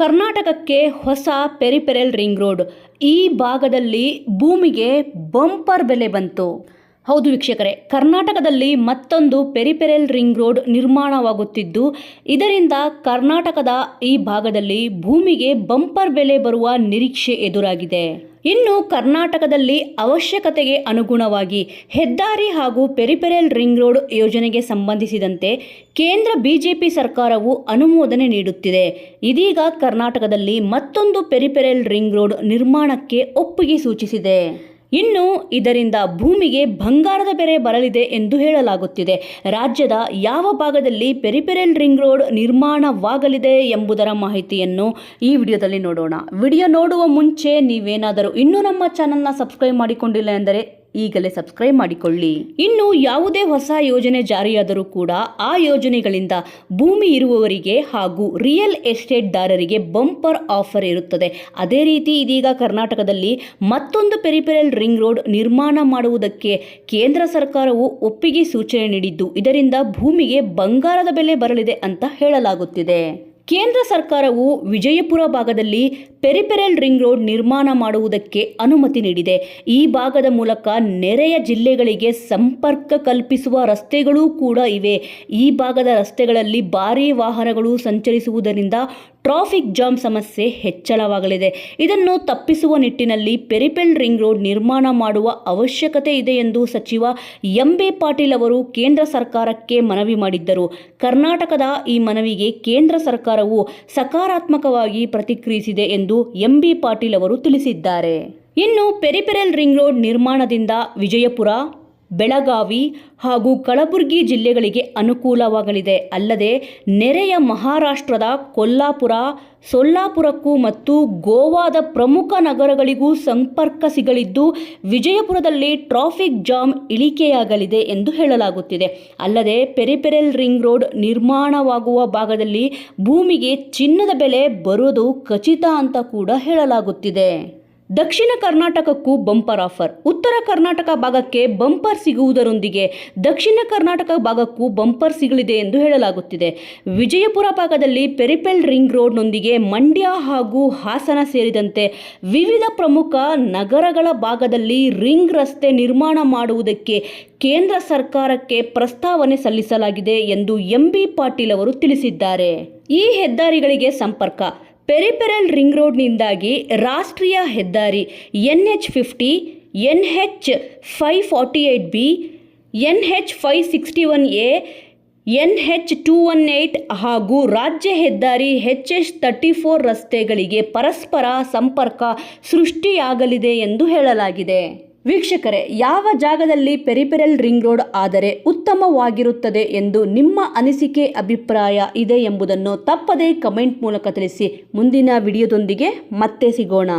ಕರ್ನಾಟಕಕ್ಕೆ ಹೊಸ ಪೆರಿಪೆರೆಲ್ ring road. ಈ ಭಾಗದಲ್ಲಿ ಭೂಮಿಗೆ ಬಂಪರ್ ಬೆಲೆ ಬಂತು. ಹೌದು ವೀಕ್ಷಕರೇ, ಕರ್ನಾಟಕದಲ್ಲಿ ಮತ್ತೊಂದು ಪೆರಿಪೆರೆಲ್ ರಿಂಗ್ ರೋಡ್ ನಿರ್ಮಾಣವಾಗುತ್ತಿದ್ದು, ಇದರಿಂದ ಕರ್ನಾಟಕದ ಈ ಭಾಗದಲ್ಲಿ ಭೂಮಿಗೆ ಬಂಪರ್ ಬೆಲೆ ಬರುವ ನಿರೀಕ್ಷೆ ಎದುರಾಗಿದೆ. ಇನ್ನು ಕರ್ನಾಟಕದಲ್ಲಿ ಅವಶ್ಯಕತೆಗೆ ಅನುಗುಣವಾಗಿ ಹೆದ್ದಾರಿ ಹಾಗೂ ಪೆರಿಪೆರಲ್ ರಿಂಗ್ ರೋಡ್ ಯೋಜನೆಗೆ ಸಂಬಂಧಿಸಿದಂತೆ ಕೇಂದ್ರ ಬಿಜೆಪಿ ಸರ್ಕಾರವು ಅನುಮೋದನೆ ನೀಡುತ್ತಿದೆ. ಇದೀಗ ಕರ್ನಾಟಕದಲ್ಲಿ ಮತ್ತೊಂದು ಪೆರಿಪೆರಲ್ ರಿಂಗ್ ರೋಡ್ ನಿರ್ಮಾಣಕ್ಕೆ ಒಪ್ಪಿಗೆ ಸೂಚಿಸಿದೆ. ಇನ್ನು ಇದರಿಂದ ಭೂಮಿಗೆ ಬಂಗಾರದ ಬೆಲೆ ಬರಲಿದೆ ಎಂದು ಹೇಳಲಾಗುತ್ತಿದೆ. ರಾಜ್ಯದ ಯಾವ ಭಾಗದಲ್ಲಿ ಪೆರಿಪೆರಲ್ ರಿಂಗ್ ರೋಡ್ ನಿರ್ಮಾಣವಾಗಲಿದೆ ಎಂಬುದರ ಮಾಹಿತಿಯನ್ನು ಈ ವಿಡಿಯೋದಲ್ಲಿ ನೋಡೋಣ. ವಿಡಿಯೋ ನೋಡುವ ಮುಂಚೆ ನೀವೇನಾದರೂ ಇನ್ನೂ ನಮ್ಮ ಚಾನಲ್ನ ಸಬ್ಸ್ಕ್ರೈಬ್ ಮಾಡಿಕೊಂಡಿಲ್ಲ ಎಂದರೆ ಈಗಲೇ ಸಬ್ಸ್ಕ್ರೈಬ್ ಮಾಡಿಕೊಳ್ಳಿ. ಇನ್ನು ಯಾವುದೇ ಹೊಸ ಯೋಜನೆ ಜಾರಿಯಾದರೂ ಕೂಡ ಆ ಯೋಜನೆಗಳಿಂದ ಭೂಮಿ ಇರುವವರಿಗೆ ಹಾಗೂ ರಿಯಲ್ ಎಸ್ಟೇಟ್ದಾರರಿಗೆ ಬಂಪರ್ ಆಫರ್ ಇರುತ್ತದೆ. ಅದೇ ರೀತಿ ಇದೀಗ ಕರ್ನಾಟಕದಲ್ಲಿ ಮತ್ತೊಂದು ಪೆರಿಪೆರಲ್ ರಿಂಗ್ ರೋಡ್ ನಿರ್ಮಾಣ ಮಾಡುವುದಕ್ಕೆ ಕೇಂದ್ರ ಸರ್ಕಾರವು ಒಪ್ಪಿಗೆ ಸೂಚನೆ ನೀಡಿದ್ದು, ಇದರಿಂದ ಭೂಮಿಗೆ ಬಂಗಾರದ ಬೆಲೆ ಬರಲಿದೆ ಅಂತ ಹೇಳಲಾಗುತ್ತಿದೆ. ಕೇಂದ್ರ ಸರ್ಕಾರವು ವಿಜಯಪುರ ಭಾಗದಲ್ಲಿ ಪೆರಿಪೆರಲ್ ರಿಂಗ್ ರೋಡ್ ನಿರ್ಮಾಣ ಮಾಡುವುದಕ್ಕೆ ಅನುಮತಿ ನೀಡಿದೆ. ಈ ಭಾಗದ ಮೂಲಕ ನೆರೆಯ ಜಿಲ್ಲೆಗಳಿಗೆ ಸಂಪರ್ಕ ಕಲ್ಪಿಸುವ ರಸ್ತೆಗಳೂ ಕೂಡ ಇವೆ. ಈ ಭಾಗದ ರಸ್ತೆಗಳಲ್ಲಿ ಭಾರೀ ವಾಹನಗಳು ಸಂಚರಿಸುವುದರಿಂದ ಟ್ರಾಫಿಕ್ ಜಾಮ್ ಸಮಸ್ಯೆ ಹೆಚ್ಚಳವಾಗಲಿದೆ. ಇದನ್ನು ತಪ್ಪಿಸುವ ನಿಟ್ಟಿನಲ್ಲಿ ಪೆರಿಪೆಲ್ ರಿಂಗ್ ರೋಡ್ ನಿರ್ಮಾಣ ಮಾಡುವ ಅವಶ್ಯಕತೆ ಇದೆ ಎಂದು ಸಚಿವ ಎಂ ಬಿ ಪಾಟೀಲ್ ಅವರು ಕೇಂದ್ರ ಸರ್ಕಾರಕ್ಕೆ ಮನವಿ ಮಾಡಿದ್ದರು. ಕರ್ನಾಟಕದ ಈ ಮನವಿಗೆ ಕೇಂದ್ರ ಸರ್ಕಾರವು ಸಕಾರಾತ್ಮಕವಾಗಿ ಪ್ರತಿಕ್ರಿಯಿಸಿದೆ ಎಂದು ಎಂಬಿ ಪಾಟೀಲ್ ಅವರು ತಿಳಿಸಿದ್ದಾರೆ. ಇನ್ನು ಪೆರಿಪೆರಲ್ ರಿಂಗ್ ರೋಡ್ ನಿರ್ಮಾಣದಿಂದ ವಿಜಯಪುರ ಬೆಳಗಾವಿ ಹಾಗೂ ಕಲಬುರಗಿ ಜಿಲ್ಲೆಗಳಿಗೆ ಅನುಕೂಲವಾಗಲಿದೆ. ಅಲ್ಲದೆ ನೆರೆಯ ಮಹಾರಾಷ್ಟ್ರದ ಕೊಲ್ಲಾಪುರ, ಸೊಲ್ಲಾಪುರಕ್ಕೂ ಮತ್ತು ಗೋವಾದ ಪ್ರಮುಖ ನಗರಗಳಿಗೂ ಸಂಪರ್ಕ ಸಿಗಲಿದ್ದು, ವಿಜಯಪುರದಲ್ಲಿ ಟ್ರಾಫಿಕ್ ಜಾಮ್ ಇಳಿಕೆಯಾಗಲಿದೆ ಎಂದು ಹೇಳಲಾಗುತ್ತಿದೆ. ಅಲ್ಲದೆ ಪೆರಿಪೆರಲ್ ರಿಂಗ್ ರೋಡ್ ನಿರ್ಮಾಣವಾಗುವ ಭಾಗದಲ್ಲಿ ಭೂಮಿಗೆ ಚಿನ್ನದ ಬೆಲೆ ಬರೋದು ಖಚಿತ ಅಂತ ಕೂಡ ಹೇಳಲಾಗುತ್ತಿದೆ. ದಕ್ಷಿಣ ಕರ್ನಾಟಕಕ್ಕೂ ಬಂಪರ್ ಆಫರ್ ಉತ್ತರ ಕರ್ನಾಟಕ ಭಾಗಕ್ಕೆ ಬಂಪರ್ ಸಿಗುವುದರೊಂದಿಗೆ ದಕ್ಷಿಣ ಕರ್ನಾಟಕ ಭಾಗಕ್ಕೂ ಬಂಪರ್ ಸಿಗಲಿದೆ ಎಂದು ಹೇಳಲಾಗುತ್ತಿದೆ. ವಿಜಯಪುರ ಭಾಗದಲ್ಲಿ ಪೆರಿಪೆಲ್ ರಿಂಗ್ ರೋಡ್ನೊಂದಿಗೆ ಮಂಡ್ಯ ಹಾಗೂ ಹಾಸನ ಸೇರಿದಂತೆ ವಿವಿಧ ಪ್ರಮುಖ ನಗರಗಳ ಭಾಗದಲ್ಲಿ ರಿಂಗ್ ರಸ್ತೆ ನಿರ್ಮಾಣ ಮಾಡುವುದಕ್ಕೆ ಕೇಂದ್ರ ಸರ್ಕಾರಕ್ಕೆ ಪ್ರಸ್ತಾವನೆ ಸಲ್ಲಿಸಲಾಗಿದೆ ಎಂದು ಎಂ ಬಿ ಪಾಟೀಲ್ ಅವರು ತಿಳಿಸಿದ್ದಾರೆ. ಈ ಹೆದ್ದಾರಿಗಳಿಗೆ ಸಂಪರ್ಕ. ಪೆರಿಪೆರಲ್ ರಿಂಗ್ ರೋಡ್ನಿಂದಾಗಿ ರಾಷ್ಟ್ರೀಯ ಹೆದ್ದಾರಿ N H fifty N H five forty eight B N H five sixty one A N H two one eight ಹಾಗೂ ರಾಜ್ಯ ಹೆದ್ದಾರಿ ಹೆಚ್ ಎಚ್ ತರ್ಟಿ ಫೋರ್ ರಸ್ತೆಗಳಿಗೆ ಪರಸ್ಪರ ಸಂಪರ್ಕ ಸೃಷ್ಟಿಯಾಗಲಿದೆ ಎಂದು ಹೇಳಲಾಗಿದೆ. ವೀಕ್ಷಕರೇ, ಯಾವ ಜಾಗದಲ್ಲಿ ಪೆರಿಪೆರಲ್ ರಿಂಗ್ ರೋಡ್ ಆದರೆ ಉತ್ತಮವಾಗಿರುತ್ತದೆ ಎಂದು ನಿಮ್ಮ ಅನಿಸಿಕೆ, ಅಭಿಪ್ರಾಯ ಇದೆ ಎಂಬುದನ್ನು ತಪ್ಪದೇ ಕಮೆಂಟ್ ಮೂಲಕ ತಿಳಿಸಿ. ಮುಂದಿನ ವಿಡಿಯೋದೊಂದಿಗೆ ಮತ್ತೆ ಸಿಗೋಣ.